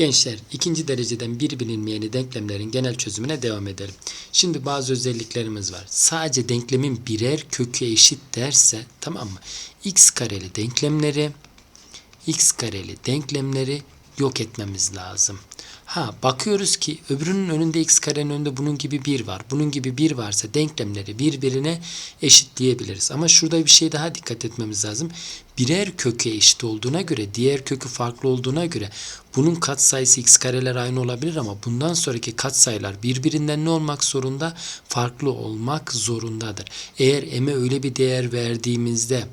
Gençler ikinci dereceden bir bilinmeyeni denklemlerin genel çözümüne devam edelim. Şimdi bazı özelliklerimiz var. Sadece denklemin birer kökü eşit derse tamam mı? x kareli denklemleri x kareli denklemleri yok etmemiz lazım. Ha bakıyoruz ki öbürünün önünde x karenin önünde bunun gibi bir var. Bunun gibi bir varsa denklemleri birbirine eşit diyebiliriz. Ama şurada bir şey daha dikkat etmemiz lazım. Birer kökü eşit olduğuna göre diğer kökü farklı olduğuna göre bunun katsayısı x kareler aynı olabilir ama bundan sonraki katsayılar birbirinden ne olmak zorunda? Farklı olmak zorundadır. Eğer m'e öyle bir değer verdiğimizde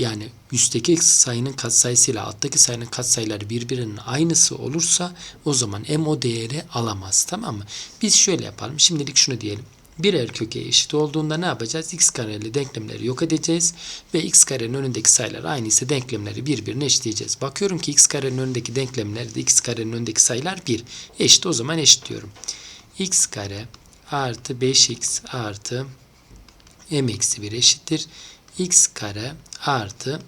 yani üstteki sayının katsayısıyla alttaki sayının katsayıları birbirinin aynısı olursa o zaman m o değeri alamaz. Tamam mı? Biz şöyle yapalım. Şimdilik şunu diyelim. Birer köke eşit olduğunda ne yapacağız? x kareli denklemleri yok edeceğiz ve x karenin önündeki sayılar aynı ise denklemleri birbirine eşitleyeceğiz. Bakıyorum ki x karenin önündeki denklemler de x karenin önündeki sayılar 1. Eşit o zaman eşit diyorum. x kare artı 5x artı m eksi 1 eşittir x kare artı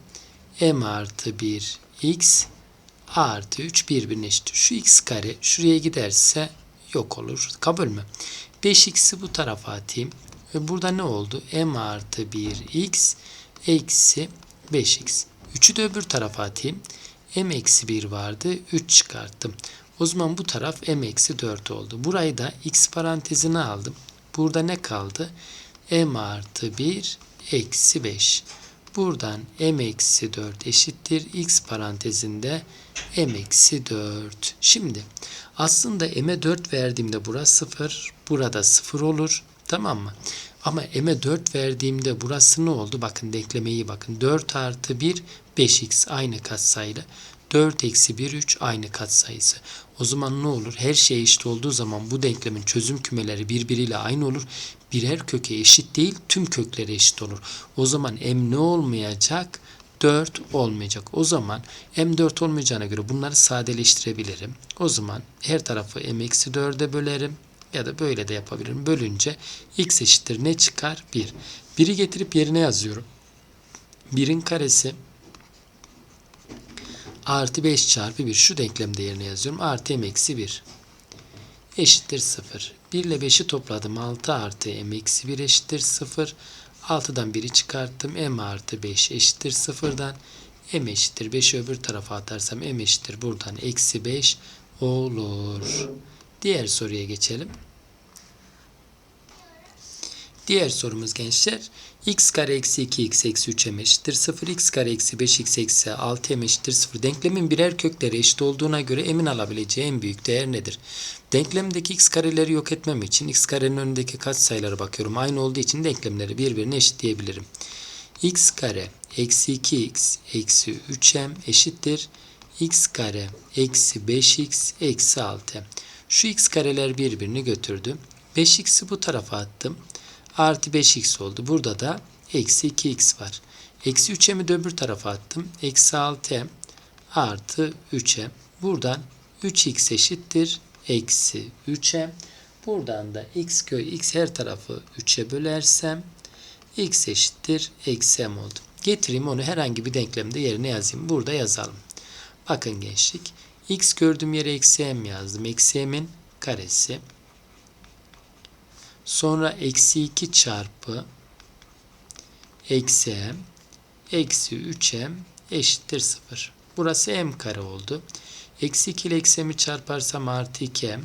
m artı 1 x artı 3 birbirine eşit. Şu x kare şuraya giderse yok olur. Kabul mü? 5x'i bu tarafa atayım. Ve burada ne oldu? m artı 1 x eksi 5x. 3'ü de öbür tarafa atayım. m eksi 1 vardı. 3 çıkarttım. O zaman bu taraf m eksi 4 oldu. Burayı da x parantezine aldım. Burada ne kaldı? m artı 1 eksi 5. Buradan m eksi 4 eşittir. x parantezinde m eksi 4. Şimdi aslında m'e 4 verdiğimde burası 0. Burada 0 olur. Tamam mı? Ama m'e 4 verdiğimde burası ne oldu? Bakın denklemeyi bakın. 4 artı 1 5x aynı katsayılı. 4 eksi 1 3 aynı katsayısı. O zaman ne olur? Her şey eşit olduğu zaman bu denklemin çözüm kümeleri birbiriyle aynı olur. Birer köke eşit değil tüm kökleri eşit olur. O zaman m ne olmayacak? 4 olmayacak. O zaman m 4 olmayacağına göre bunları sadeleştirebilirim. O zaman her tarafı m eksi 4'e bölerim. Ya da böyle de yapabilirim. Bölünce x eşittir ne çıkar? 1. 1'i getirip yerine yazıyorum. 1'in karesi artı 5 çarpı 1 şu denklemde yerine yazıyorum. Artı m eksi 1 eşittir 0. 1 ile 5'i topladım. 6 artı m eksi 1 eşittir 0. 6'dan 1'i çıkarttım. m artı 5 eşittir 0'dan. m eşittir 5'i öbür tarafa atarsam m eşittir buradan eksi 5 olur. Diğer soruya geçelim. Diğer sorumuz gençler. x kare eksi 2x eksi 3m eşittir 0. x kare eksi 5x eksi 6m eşittir 0. Denklemin birer kökleri eşit olduğuna göre emin alabileceği en büyük değer nedir? Denklemdeki x kareleri yok etmem için x karenin önündeki kaç sayılara bakıyorum. Aynı olduğu için denklemleri birbirine eşitleyebilirim. x kare eksi 2x eksi 3m eşittir. x kare eksi 5x eksi 6m. Şu x kareler birbirini götürdü. 5x'i bu tarafa attım artı 5x oldu. Burada da eksi 2x var. Eksi 3m'i de öbür tarafa attım. Eksi 6m artı 3m. Buradan 3x eşittir. Eksi 3m. Buradan da x köy x her tarafı 3'e bölersem x eşittir. Eksi m oldu. Getireyim onu herhangi bir denklemde yerine yazayım. Burada yazalım. Bakın gençlik. x gördüğüm yere eksi m yazdım. Eksi m'in karesi Sonra eksi 2 çarpı eksi m eksi 3m eşittir 0. Burası m kare oldu. Eksi 2 ile eksi m'i çarparsam artı 2m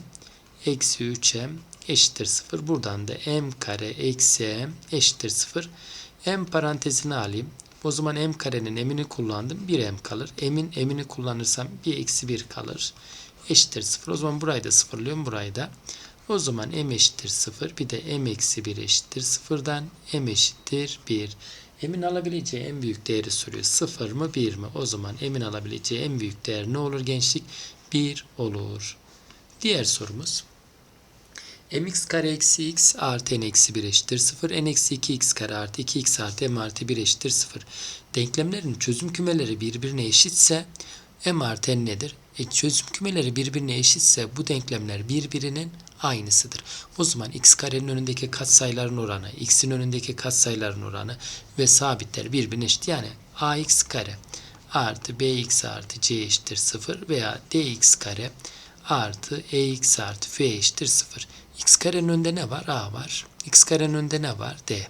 eksi 3m eşittir 0. Buradan da m kare eksi m eşittir 0. m parantezini alayım. O zaman m karenin m'ini kullandım. 1m kalır. m'in m'ini kullanırsam 1 eksi 1 kalır. Eşittir 0. O zaman burayı da sıfırlıyorum. Burayı da o zaman m eşittir 0. Bir de m eksi 1 eşittir 0'dan m eşittir 1. M'in alabileceği en büyük değeri soruyor. 0 mı 1 mi? O zaman m'in alabileceği en büyük değer ne olur gençlik? 1 olur. Diğer sorumuz. mx kare eksi x artı n eksi 1 eşittir 0. n eksi 2x kare artı 2x artı m artı 1 eşittir 0. Denklemlerin çözüm kümeleri birbirine eşitse m artı n nedir? E, çözüm kümeleri birbirine eşitse bu denklemler birbirinin aynısıdır. O zaman x karenin önündeki katsayıların oranı, x'in önündeki katsayıların oranı ve sabitler birbirine eşit. Yani ax kare artı bx artı c eşittir 0 veya dx kare artı ex artı f eşittir 0. x karenin önünde ne var? a var. x karenin önünde ne var? d.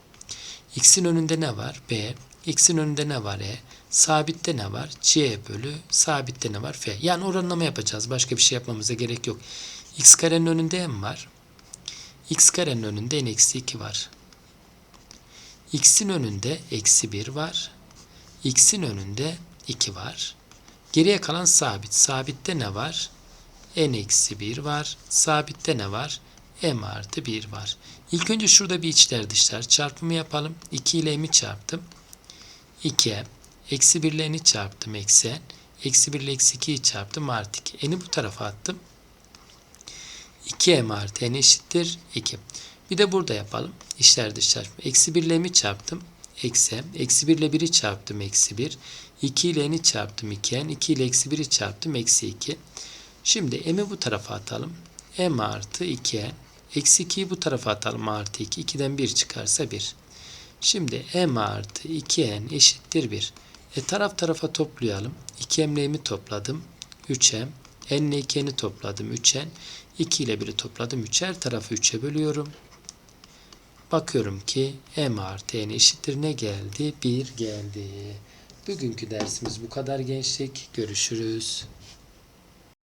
x'in önünde ne var? b. x'in önünde ne var? e. Sabitte ne var? c bölü sabitte ne var? f. Yani oranlama yapacağız. Başka bir şey yapmamıza gerek yok. x karenin önünde m var. x karenin önünde n eksi 2 var. x'in önünde eksi 1 var. x'in önünde 2 var. Geriye kalan sabit. Sabitte ne var? n eksi 1 var. Sabitte ne var? m artı 1 var. İlk önce şurada bir içler dışlar çarpımı yapalım. 2 ile m'i çarptım. 2m. Eksi 1 ile n'i çarptım. Eksi n. Eksi 1 ile eksi 2'yi çarptım. Artı 2. n'i bu tarafa attım. 2m artı n eşittir 2. Bir de burada yapalım. İçler dışlar. Eksi 1 ile m'i çarptım. Eksi. Eksi 1 ile 1'i çarptım. Eksi 1. 2 ile n'i çarptım. 2n. 2 ile eksi 1'i çarptım. Eksi 2. Şimdi m'i bu tarafa atalım. m artı 2n. Eksi 2'yi bu tarafa atalım. Artı 2. 2'den 1 çıkarsa 1. Şimdi m artı 2n eşittir 1. E taraf tarafa toplayalım. 2m ile m'i topladım. 3m. n ile 2n'i topladım. 3n. 2 ile 1'i topladım. 3 her tarafı 3'e bölüyorum. Bakıyorum ki m artı n eşittir ne geldi? 1 geldi. Bugünkü dersimiz bu kadar gençlik. Görüşürüz.